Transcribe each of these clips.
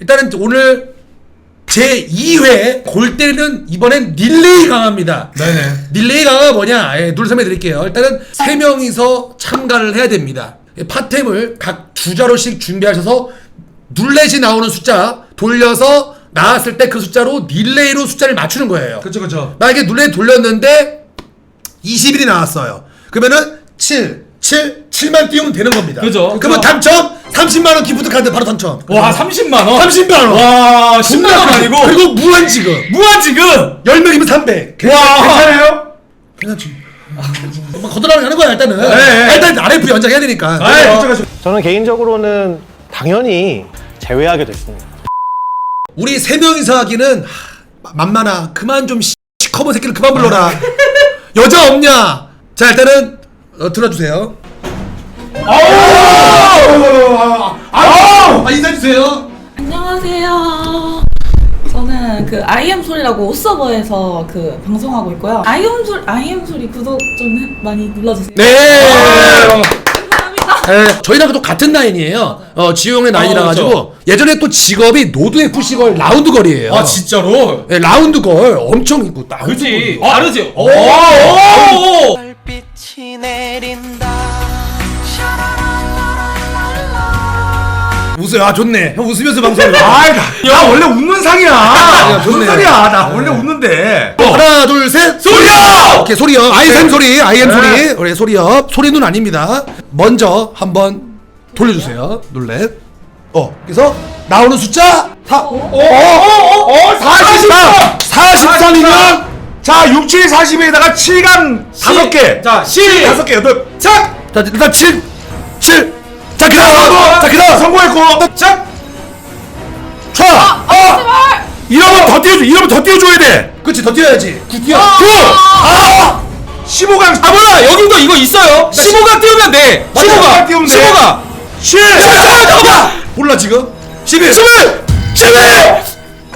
일단은 오늘 제 2회 골 때리는 이번엔 릴레이 강화입니다. 네네. 릴레이 강화가 뭐냐? 예, 둘 설명 드릴게요. 일단은 세 명이서 참가를 해야 됩니다. 예, 파템을 각 두 자루씩 준비하셔서 룰렛이 나오는 숫자 돌려서 나왔을 때 그 숫자로 릴레이로 숫자를 맞추는 거예요. 그쵸 그쵸. 만약에 룰렛 돌렸는데 20일이 나왔어요. 그러면은 7, 7, 7만 띄우면 되는 겁니다. 그죠. 그러면 당첨 30만 원 기프트 카드 바로 당첨. 와 30만 원. 30만 원. 와 10만 원 아니고 그리고 무한 지급. 무한 지금. 10명이면 300. 와 괜찮아요? 괜찮지. 뭐 거들하게 하는 거야 일단은. 네. 일단 RF 연장해야 되니까. 아 그쵸 그쵸. 저는 개인적으로는 당연히 제외하게 됐습니다. 우리 세 명이서 하기는 하, 만만아 그만 좀 시- 시커먼 새끼를 그만 불러라. 여자 없냐? 자 일단은 어, 들어주세요. 아 인사 주세요. 안녕하세요. 저는 그 아이엠 소리라고 옷서버에서 그 방송하고 있고요. 아이엠 소리 아이엠 소리 구독 좀 해- 많이 눌러주세요. 네. 감사합니다. 네, 저희랑 또 같은 라인이에요. 어, 지우 형의 라인이라 어, 가지고 예전에 또 직업이 노드 FC 걸 라운드 걸이에요. 아 진짜로? 네, 라운드 걸 엄청 있고 딱. 그지. 어, 다르지. 오. 오. 별빛이 내린 다 웃어요. 아 좋네. 형 웃으면서 방송을. 아이 나, 나 원래 웃는 상이야. 좋네. 무슨 소리야? 나 원래 웃는데. 하나 둘 셋. 소리요! 오케이 소리요. IM 소리. IM 네. 소리. 우리 소리요. 소리는 아닙니다. 먼저 한번 돌려주세요. 룰렛. 어. 그래서 나오는 숫자 4. 어, 어어 어 44. 43이면 자 6, 7, 40에다가 7강 5개. 자 10. 5개. 여덟. 착. 자 일단 7 7. 자 그다음 자 그다음 성공했고. 착. 촤. 제발. 이러면 더 띄워줘. 이러면 더 띄워줘야 돼. 그렇지 더 뛰어야지. 구 뛰어. 구. 아. 15강. 아 몰라. 여기도 이거 있어요. 15강 띄우면 돼. 15강 띄우면 돼. 15강. 10. 잠깐만. 몰라 지금. 11. 11. 11.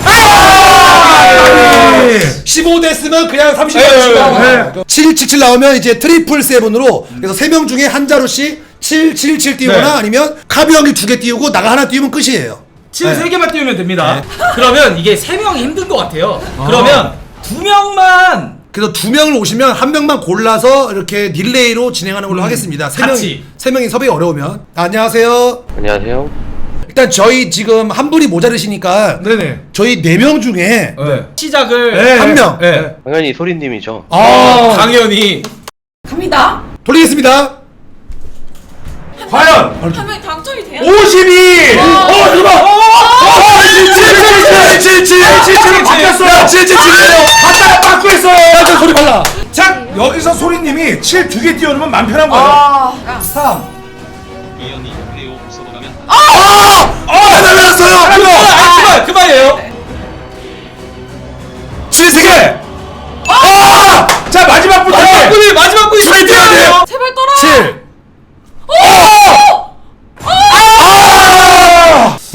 아! 15 됐으면 그냥 30만 네, 원씩 네, 나와. 777 나오면 이제 트리플 세븐으로 그래서 세 명 중에 한 자루씩 777 띄우거나 네. 아니면 카비 형이 두개 띄우고 나가 하나 띄우면 끝이에요. 7 네. 세 개만 띄우면 됩니다. 그러면 이게 세 명이 힘든 것 같아요. 그러면 두 명만 그래서 두 명을 오시면 한 명만 골라서 이렇게 릴레이로 진행하는 걸로 하겠습니다. 세 명이. 세 명이 섭외 어려우면 안녕하세요. 안녕하세요. 일단 저희 지금 한 분이 모자르시니까 네네. 저희 네 명 중에 네. 시작을 네. 한 명. 네. 당연히 소리님이죠. 아 당연히. 갑니다. 돌리겠습니다. 과연 한 명이 당첨이 돼요? 52. 어 잠깐만. 어. 777. 777 바뀌었어요. 777이에요. 바꿔 바꾸했어요. 일단 소리 발라. 자 여기서 소리님이 7 두 개 띄워놓으면 맘 편한 거예요. 아. 3. 어 날랐어요. 아, 그만 그만이에요.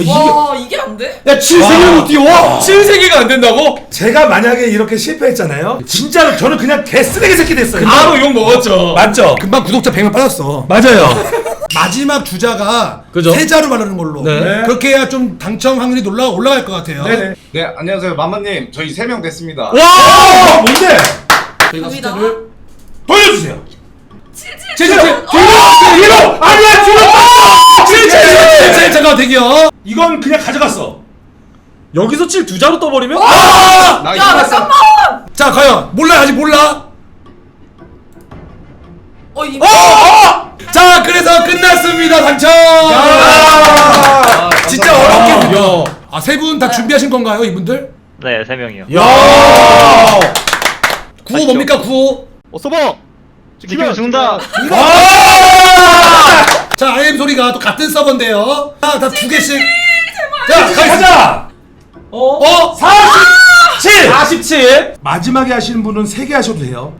와 이게 안 돼? 야, 7세계를 못 띄워! 7세계가 안 된다고? 제가 만약에 이렇게 실패했잖아요. 진짜로 저는 그냥 개쓰레기 새끼 됐어요. 바로 욕 먹었죠. 맞죠? 금방 구독자 100명 빠졌어. 맞아요. 마지막 주자가 그죠? 세자로 말하는 걸로 네. 네. 그렇게 해야 좀 당첨 확률이 놀라 올라갈 것 같아요. 네네. 네 안녕하세요 마마님 저희 세 명 됐습니다 와! 뭔데? 저희가 숫자를 돌려주세요. 7 7 7 7 7 7 7 7 7 7 7 7 7 가져가 되게요. 이건 그냥 가져갔어. 여기서 칠두 자로 떠버리면? 아! 나이스. 야 잠깐만. 자 과연 몰라 아직 몰라. 어 이. 어, 어! 어! 자 그래서 끝났습니다 당첨. 야! 아, 진짜 어렵게. 야. 아세 분 다 준비하신 건가요 이분들? 네, 세 명이요. 야! 구호 뭡니까 구호? 어, 서버! 지키면 죽는다! 아! 자, IM 소리가 또 같은 서버인데요. 자, 다 두 개씩. 자, 가자. 가자. 어? 어? 47. 47. 마지막에 하시는 분은 세개 하셔도 돼요.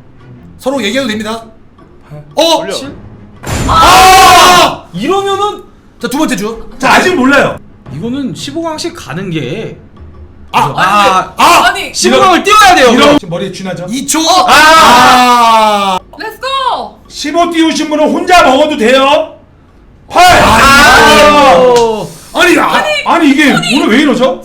서로 얘기해도 됩니다. 어? 아! 이러면은 자, 두 번째 주. 자 아직 몰라요. 이거는 15강씩 가는 게 아, 아, 아! 아니. 15강을 띄워야 돼요. 이런 지금 머리에 쥐나죠? 2초. 아! 아! 렛츠 고. 15 띄우신 분은 혼자 먹어도 돼요. 8. 아! 아. 아니 아니 아, 아니 이게 오늘 왜 이러죠?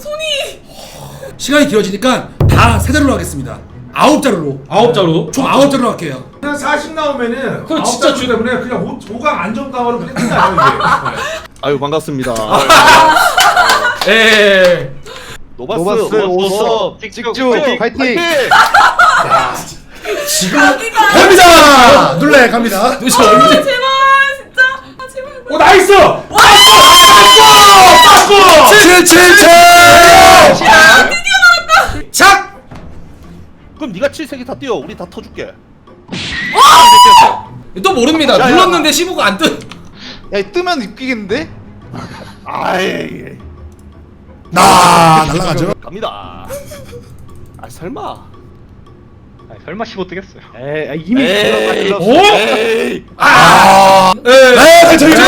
시간이 길어지니까 다 세 자루로 하겠습니다. 아홉 자루로. 아홉 자루. 총 아홉 자루로 할게요. 그냥 40 나오면은 그럼 아홉 진짜 자루 때문에 그냥 호, 호강 안정감으로 그냥 끝나요 이게. 아유 반갑습니다. 예, 예. 노바스, 노바스, 오섭, 직주, 파이팅! 갑니다. 눌레 갑니다. 도대체 아, 언제. 아 제발. 오 나이스. 칠칠칠. 착. 그럼 네가 7색이 다 뛰어. 우리 다 터줄게. 또 모릅니다. 눌렀는데 15가 안 뜨. 야 뜨면 웃기겠는데? 아이 나 날라가죠. 갑니다. 아 설마. 아니, 설마 15 뜨겠어요. 에이 이미 오? 에이 네, 당첨입니다.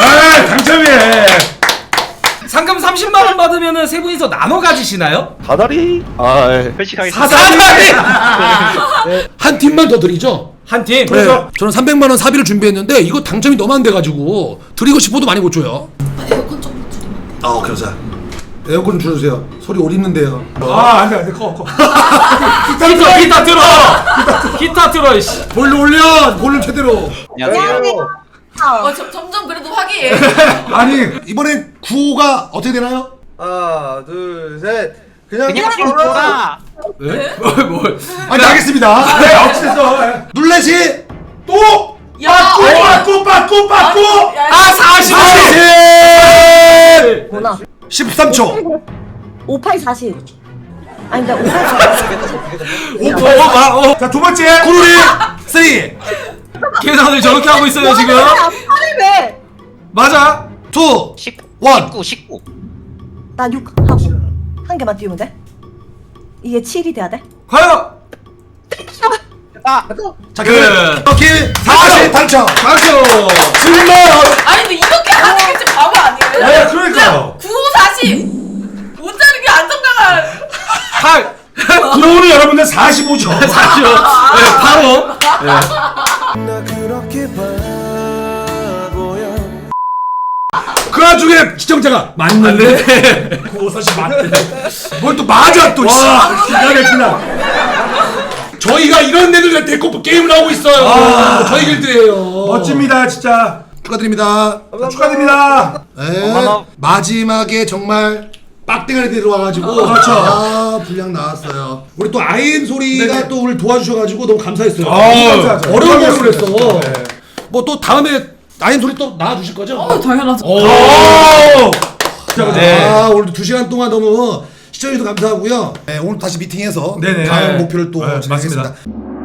아 당첨이네. 상금 30만 원 받으면은 세 분이서 나눠 가지시나요? 다다리. 아 회식하겠습니다. 사다리 한 팀만 더 드리죠. 한 팀. 그래서? 네, 저는 300만 원 사비를 준비했는데 이거 당첨이 너무 안 돼가지고 드리고 싶어도 많이 못 줘요. 아, 에어컨 좀 줄이면. 아, 그러자. 에어컨 좀 줄여주세요. 소리 올 있는데요. 아 안 돼 안 돼 커 커. 기타 기타 틀어. 기타 틀어. 씨. 볼륨 올려. 볼륨 최대로. 어 점, 점점 그래도 화기애. 아니 이번엔 구호가 어떻게 되나요? 하나 둘 셋 그냥 네? 뭘 뭘. 아니 알겠습니다. 네 어찌됐어. 눌렛이 또. 야. 빠꾸 빠꾸 빠꾸. 아 40. 40! 구나 13초. 58 40 아니 근데 58 40 어, 마, 어. 자두 번째. 구루리 3, 2, 계산을 저렇게 하고 있어요 지금. 아빠를 왜? 맞아. 1. 19, 19. 나 6 하고 한 개만 띄우면 돼? 이게 7이 돼야 돼? 과연. 자, 그. 이렇게 40 당첨. 박수. 10만 원. 아니 근데 이렇게 하는 게 진짜 바보 아니에요? 네, 그러니까요. 9, 40. 못 자르게 안정감을. 8. 들어오는 여러분들 45죠. 40. 네, 바로. 나 그렇게 바보야 그 와중에 시청자가 맞는데. 그거 사실 맞대. 뭘 또 맞아 또. 씨. 기가 막히다. 저희가 이런 애들 데리고 게임을 하고 있어요. 저희 길드예요. 멋집니다 진짜. 축하드립니다. 축하드립니다. 네, 마지막에 정말 빡대가리 들어와가지고 그렇죠. 아 분량 나왔어요. 우리 또 아이엠 소리가 또 우리 도와주셔가지고 너무 감사했어요. 감사하죠. 어려운 걸. 그랬어. 네. 뭐 또 다음에 아이엠 소리 또 나와주실 거죠? 어 당연하죠. 오. 네. 아 오늘도 두 시간 동안 너무 시청해주셔서 감사하고요. 네, 오늘 다시 미팅해서 네네. 다음 목표를 또 네, 진행하겠습니다. 맞습니다.